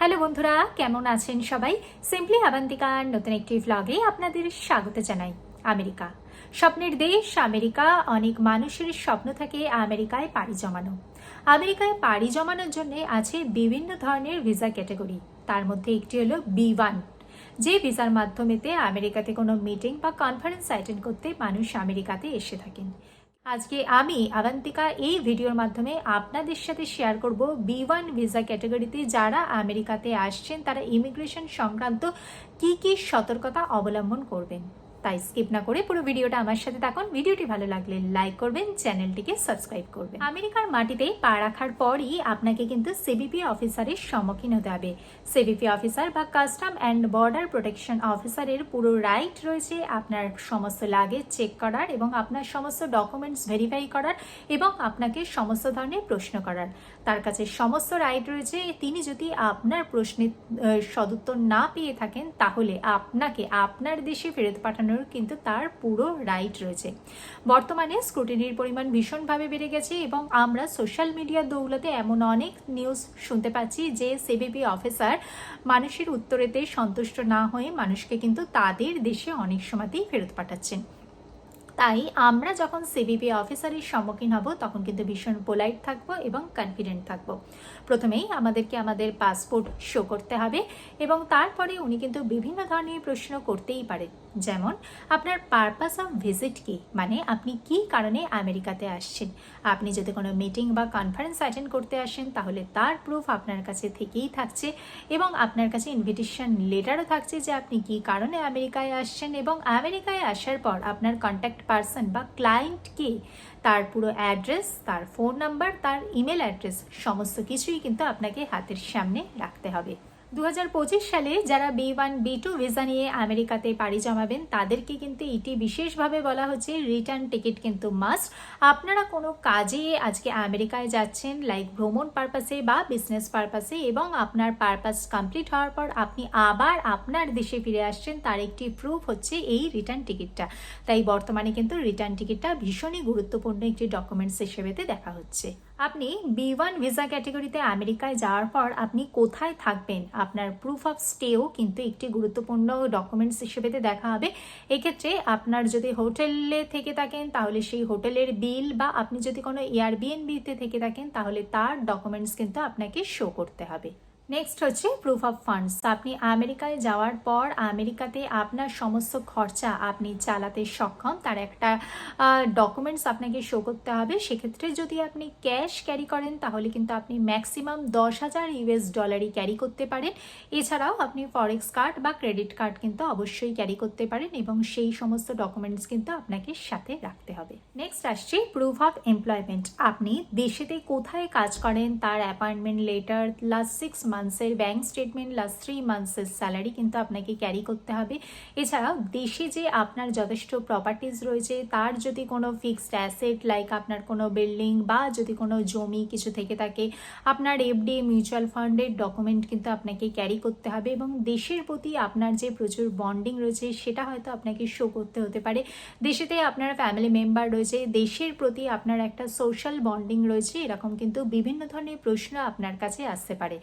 Hello বন্ধুরা, কেমন আছেন সবাই? সিম্পলি আবান্তিকার নতুন একটি ভ্লগে আপনাদের স্বাগত জানাই, আমেরিকা। স্বপ্নের দেশ, আমেরিকা, অনেক মানুষের স্বপ্ন থাকে আমেরিকায় পাড়ি জমানো। আমেরিকায় পাড়ি জমানোর জন্য আছে বিভিন্ন ধরনের ভিসা ক্যাটাগরি। তার মধ্যে একটি হলো বি ওয়ান। যে ভিসার মাধ্যমেতে আমেরিকাতে কোনো মিটিং বা কনফারেন্স অ্যাটেন্ড করতে মানুষ আমেরিকাতে এসে থাকেন। আজকে আমি আবান্তিকা এই ভিডিওর মাধ্যমে আপনাদের সাথে শেয়ার করব বি ওয়ান ভিসা ক্যাটাগরিতে যারা আমেরিকাতে আসছেন, তারা ইমিগ্রেশন সংক্রান্ত কি কি সতর্কতা অবলম্বন করবেন। তাই স্কিপ না করে পুরো ভিডিওটা আমার সাথে থাকুন। ভিডিওটি ভালো লাগলে লাইক করবেন চ্যানেলটিকে সাবস্ক্রাইব করবেন। আমেরিকার মাটিতে পা রাখার পরই আপনাকে কিন্তু সিবিপি অফিসারের সম্মুখীন হতে হবে। সিবিপি অফিসার বা কাস্টম অ্যান্ড বর্ডার প্রোটেকশন অফিসারের পুরো রাইট রয়েছে আপনার সমস্ত লাগেজ চেক করার এবং আপনার সমস্ত ডকুমেন্টস ভেরিফাই করার এবং আপনাকে সমস্ত ধরনের প্রশ্ন করার। তার কাছে সমস্ত রাইট রয়েছে। তিনি যদি আপনার প্রশ্নের সদুত্তর না পেয়ে থাকেন, তাহলে আপনাকে আপনার দেশে ফেরত পাঠানোর কিন্তু তার পুরো রাইট রয়েছে। বর্তমানে স্ক্রুটিনির পরিমাণ ভীষণভাবে বেড়ে গেছে এবং আমরা সোশ্যাল মিডিয়ার দৌলতে এমন অনেক নিউজ শুনতে পাচ্ছি যে সিবিপি অফিসার মানুষের উত্তরেতে সন্তুষ্ট না হয়ে মানুষকে কিন্তু তাদের দেশে অনেক সময়তেই ফেরত পাঠাচ্ছেন। তাই আমরা যখন সিবিপি অফিসারের সম্মুখীন হব, তখন কিন্তু ভীষণ পোলাইট থাকব এবং কনফিডেন্ট থাকব। প্রথমেই আমাদেরকে আমাদের পাসপোর্ট শো করতে হবে এবং তারপরে উনি কিন্তু বিভিন্ন ধরনের প্রশ্ন করতেই পারেন। যেমন, আপনার পারপাস অফ ভিজিট কি? মানে আপনি কি কারণে আমেরিকাতে আসছেন? আপনি যদি কোনো মিটিং বা কনফারেন্স অ্যাটেন্ড করতে আসেন, তাহলে তার প্রুফ আপনার কাছে থেকেই থাকছে এবং আপনার কাছে ইনভিটেশন লেটারও থাকছে যে আপনি কি কারণে আমেরিকায় আসছেন এবং আমেরিকায় আসার পর আপনার কন্ট্যাক্ট পারসন বা ক্লায়েন্টকে তার পুরো অ্যাড্রেস তার ফোন নাম্বার তার ইমেল অ্যাড্রেস সমস্ত কিছুই কিন্তু আপনাকে হাতের সামনে রাখতে হবে। দু হাজার পঁচিশ সালে যারা B one, B two visa নিয়ে আমেরিকাতে পাড়ি জমাবেন, তাদেরকে কিন্তু এটি বিশেষভাবে বলা হচ্ছে রিটার্ন টিকিট কিন্তু মাস্ট। আপনারা কোনো কাজে আজকে আমেরিকায় যাচ্ছেন লাইক ভ্রমণ পারপাসে বা বিজনেস পারপাসে এবং আপনার পারপাস কমপ্লিট হওয়ার পর আপনি আবার আপনার দেশে ফিরে আসছেন, তার একটি প্রুফ হচ্ছে এই রিটার্ন টিকিটটা। তাই বর্তমানে কিন্তু রিটার্ন টিকিটটা ভীষণই গুরুত্বপূর্ণ একটি ডকুমেন্টস হিসেবেতে দেখা হচ্ছে। আপনি বি ওয়ান ভিসা ক্যাটেগরিতে আমেরিকায় যাওয়ার পর আপনি কোথায় থাকবেন? আপনার প্রুফ অফ স্টেও কিন্তু একটি গুরুত্বপূর্ণ ডকুমেন্টস হিসেবেতে দেখা হবে। এক্ষেত্রে আপনার যদি হোটেলে থেকে থাকেন, তাহলে সেই হোটেলের বিল বা আপনি যদি কোনো এয়ারবিএনবিতে থেকে থাকেন, তাহলে তার ডকুমেন্টস কিন্তু আপনাকে শো করতে হবে। নেক্সট হচ্ছে প্রুফ অফ ফান্ডস আপনি আমেরিকায় যাওয়ার পর আমেরিকাতে আপনার সমস্ত খরচা আপনি চালাতে সক্ষম, তার একটা ডকুমেন্টস আপনাকে শো করতে হবে। সেক্ষেত্রে যদি আপনি ক্যাশ ক্যারি করেন, তাহলে কিন্তু আপনি ম্যাক্সিমাম দশ হাজার ইউএস ডলারই ক্যারি করতে পারেন। এছাড়াও আপনি ফরেক্স কার্ড বা ক্রেডিট কার্ড কিন্তু অবশ্যই ক্যারি করতে পারেন এবং সেই সমস্ত ডকুমেন্টস কিন্তু আপনাকে সাথে রাখতে হবে। নেক্সট আসছে প্রুফ অফ এমপ্লয়মেন্ট আপনি দেশেতে কোথায় কাজ করেন, তার অ্যাপয়েন্টমেন্ট লেটার লাস্ট সিক্স মান্থসের ব্যাংক স্টেটমেন্ট লাস্ট থ্রি মান্থসের স্যালারি কিন্তু আপনাকে ক্যারি করতে হবে। এছাড়াও দেশে যে আপনার যথেষ্ট প্রপার্টিজ রয়েছে, তার যদি কোনো ফিক্সড অ্যাসেট লাইক আপনার কোনো বিল্ডিং বা যদি কোনো জমি কিছু থেকে থাকে, আপনার এফডি মিউচুয়াল ফান্ডের ডকুমেন্ট কিন্তু আপনাকে ক্যারি করতে হবে এবং দেশের প্রতি আপনার যে প্রচুর বন্ডিং রয়েছে, সেটা হয়তো আপনাকে শো করতে হতে পারে। দেশেতে আপনার ফ্যামিলি মেম্বার রয়েছে, দেশের প্রতি আপনার একটা সোশ্যাল বন্ডিং রয়েছে, এরকম কিন্তু বিভিন্ন ধরনের প্রশ্ন আপনার কাছে আসতে পারে।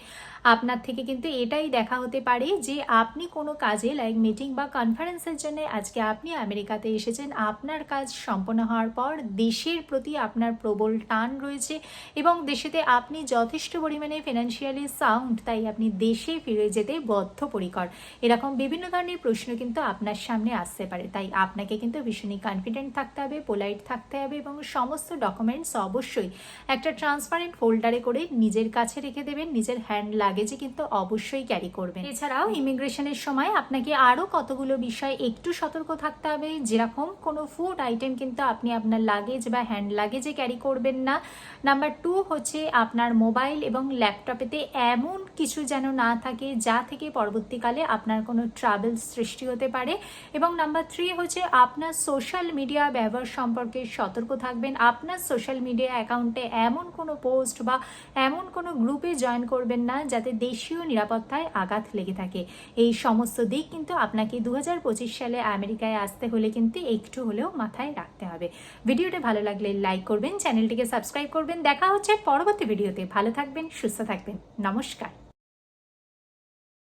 আপনার থেকে কিন্তু এটাই দেখা হতে পারে যে আপনি কোনো কাজে লাইক মিটিং বা কনফারেন্সের জন্য আজকে আপনি আমেরিকাতে এসেছেন, আপনার কাজ সম্পন্ন হওয়ার পর দেশের প্রতি আপনার প্রবল টান রয়েছে এবং দেশেতে আপনি যথেষ্ট পরিমাণে ফিনান্সিয়ালি সাউন্ড তাই আপনি দেশে ফিরে যেতে বদ্ধপরিকর। এরকম বিভিন্ন ধরনের প্রশ্ন কিন্তু আপনার সামনে আসতে পারে, তাই আপনাকে কিন্তু ভীষণই কনফিডেন্ট থাকতে হবে পোলাইট থাকতে হবে এবং সমস্ত ডকুমেন্টস অবশ্যই একটা ট্রান্সপারেন্ট ফোল্ডারে করে নিজের কাছে রেখে দেবেন, নিজের হ্যান্ড লাগেজে কিন্তু অবশ্যই ক্যারি করবেন। এছাড়াও ইমিগ্রেশনের সময় আপনাকে আরও কতগুলো বিষয় একটু সতর্ক থাকতে হবে। যেরকম কোনো ফুড আইটেম কিন্তু আপনি আপনার লাগেজ বা হ্যান্ড লাগেজে ক্যারি করবেন না। নাম্বার টু হচ্ছে আপনার মোবাইল এবং ল্যাপটপেতে এমন কিছু যেন না থাকে, যা থেকে পরবর্তীকালে আপনার কোনো ট্রাভেল সৃষ্টি হতে পারে। এবং নাম্বার থ্রি হচ্ছে আপনার সোশ্যাল মিডিয়া ব্যবহার সম্পর্কে সতর্ক থাকবেন। আপনার সোশ্যাল মিডিয়া অ্যাকাউন্টে এমন কোনো পোস্ট বা এমন কোনো গ্রুপে জয়েন করবেন না যাতে দেশীয় নিরাপত্তায় আঘাত লেগে থাকে। এই সমস্ত দিক কিন্তু আপনাকে দু হাজার পঁচিশ সালে আমেরিকায় আসতে হলে কিন্তু একটু হলেও মাথায় রাখতে হবে। ভিডিওটা ভালো লাগলে লাইক করবেন, চ্যানেলটিকে সাবস্ক্রাইব করবেন। দেখা হচ্ছে পরবর্তী ভিডিওতে। ভালো থাকবেন, সুস্থ থাকবেন। নমস্কার।